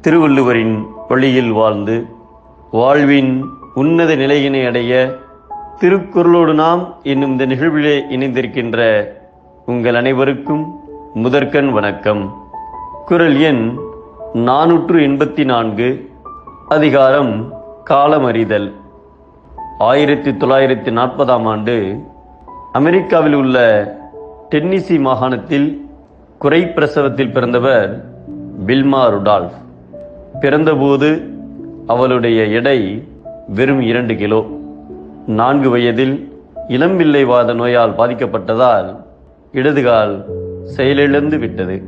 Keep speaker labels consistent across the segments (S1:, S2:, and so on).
S1: திருவள்ளுவரின் வழியில் வாழ்ந்து வாழ்வின் உன்னத நிலையினை அடைய திருக்குறளோடு நாம் என்னும் இந்த நிகழ்விலே இணைந்திருக்கின்ற உங்கள் அனைவருக்கும் முதற்கண் வணக்கம். குரல் எண் நானூற்று எண்பத்தி நான்கு அதிகாரம் காலமறிதல். ஆயிரத்தி தொள்ளாயிரத்தி நாற்பதாம் ஆண்டு அமெரிக்காவில் உள்ள டென்னிசி மாகாணத்தில் குறை பிரசவத்தில் பிறந்தவர் பில்மா ருடால்ஃப். பிறந்தபோது அவளுடைய எடை வெறும் இரண்டு கிலோ. நான்கு வயதில் இளம்பிள்ளைவாத நோயால் பாதிக்கப்பட்டதால் இடதுகால் செயலிழந்து விட்டது.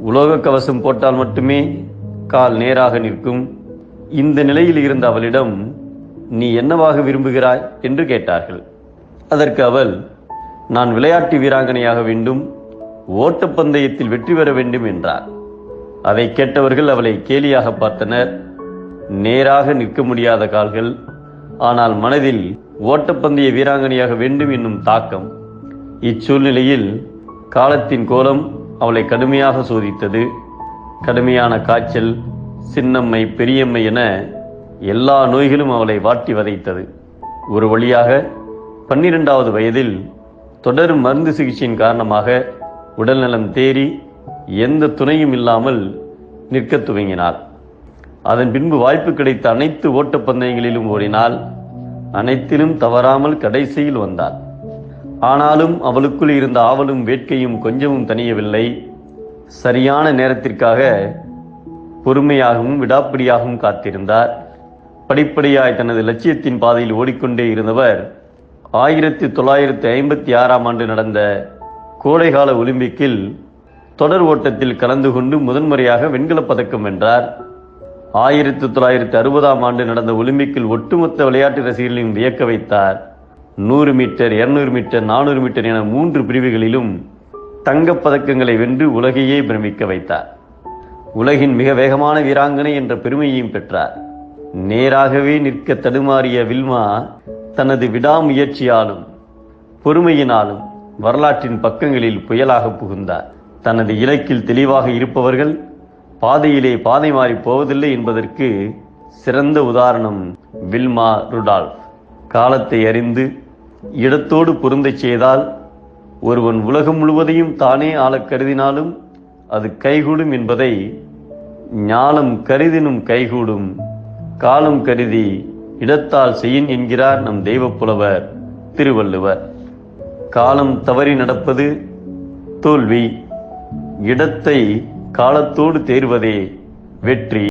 S1: உலோக கவசம் போட்டால் மட்டுமே கால் நேராக நிற்கும். இந்த நிலையில் இருந்த அவளிடம் நீ என்னவாக விரும்புகிறாய்? என்று கேட்டார்கள். அதற்கு அவள் நான் விளையாட்டு வீராங்கனையாக வேண்டும் ஓட்டப்பந்தயத்தில் வெற்றி பெற வேண்டும் என்றார். அதை கேட்டவர்கள் அவளை கேலியாக பார்த்தனர். நேராக நிற்க முடியாத கால்கள். ஆனால் மனதில் ஓட்டப்பந்தய வீராங்கனையாக வேண்டும் என்னும் தாக்கம். இச்சூழ்நிலையில் காலத்தின் கோலம் அவளை கடுமையாக சோதித்தது. கடுமையான காய்ச்சல் சின்னம்மை பெரியம்மை என எல்லா நோய்களும் அவளை வாட்டி வதைத்தது. ஒரு வழியாக பன்னிரெண்டாவது வயதில் தொடரும் மருந்து சிகிச்சையின் காரணமாக உடல்நலம் தேறி எந்த துணையும் இல்லாமல் நிற்கத் துவங்கினாள் அதன் பின்பு வாய்ப்பு கிடைத்த அனைத்து ஓட்டப்பந்தயங்களிலும் ஓடினால் அனைத்திலும் தவறாமல் கடைசியில் வந்தார். ஆனாலும் அவளுக்குள் இருந்த ஆவலும் வேட்கையும் கொஞ்சமும் தணியவில்லை. சரியான நேரத்திற்காக பொறுமையாகவும் விடாப்பிடியாகவும் காத்திருந்தார். படிப்படியாய் தனது லட்சியத்தின் பாதையில் ஓடிக்கொண்டே இருந்தவர் ஆயிரத்தி தொள்ளாயிரத்தி ஐம்பத்தி ஆறாம் ஆண்டு நடந்த கோடைகால ஒலிம்பிக்கில் தொடர் ஓட்டத்தில் கலந்து கொண்டு முதன்முறையாக வெண்கலப் பதக்கம் வென்றார். ஆயிரத்தி தொள்ளாயிரத்தி அறுபதாம் ஆண்டு நடந்த ஒலிம்பிக்கில் ஒட்டுமொத்த விளையாட்டு ரசிகர்களையும் வியக்க வைத்தார். நூறு மீட்டர் இருநூறு மீட்டர் நானூறு மீட்டர் என மூன்று பிரிவுகளிலும் தங்கப் பதக்கங்களை வென்று உலகையே பிரமிக்க வைத்தார். உலகின் மிக வேகமான வீராங்கனை என்ற பெருமையையும் பெற்றார். நேராகவே நிற்க தடுமாறிய வில்மா தனது விடாமுயற்சியாலும் பொறுமையினாலும் வரலாற்றின் பக்கங்களில் புயலாக புகுந்தார். தனது இலக்கில் தெளிவாக இருப்பவர்கள் பாதையிலே பாதை மாறி போவதில்லை என்பதற்கு சிறந்த உதாரணம் வில்மா ருடால்ஃப். காலத்தை அறிந்து இடத்தோடு பொருந்தச் செய்தால் ஒருவன் உலகம் முழுவதையும் தானே ஆளக் கருதினாலும் அது கைகூடும் என்பதை ஞானம் கருதினும் கைகூடும் காலம் கருதி இடத்தால் செய்யின் என்கிறார் நம் தெய்வப்புலவர் திருவள்ளுவர். காலம் தவறி நடப்பது தோல்வி. இடத்தை காலத்தோடு தேர்வதே வெற்றி.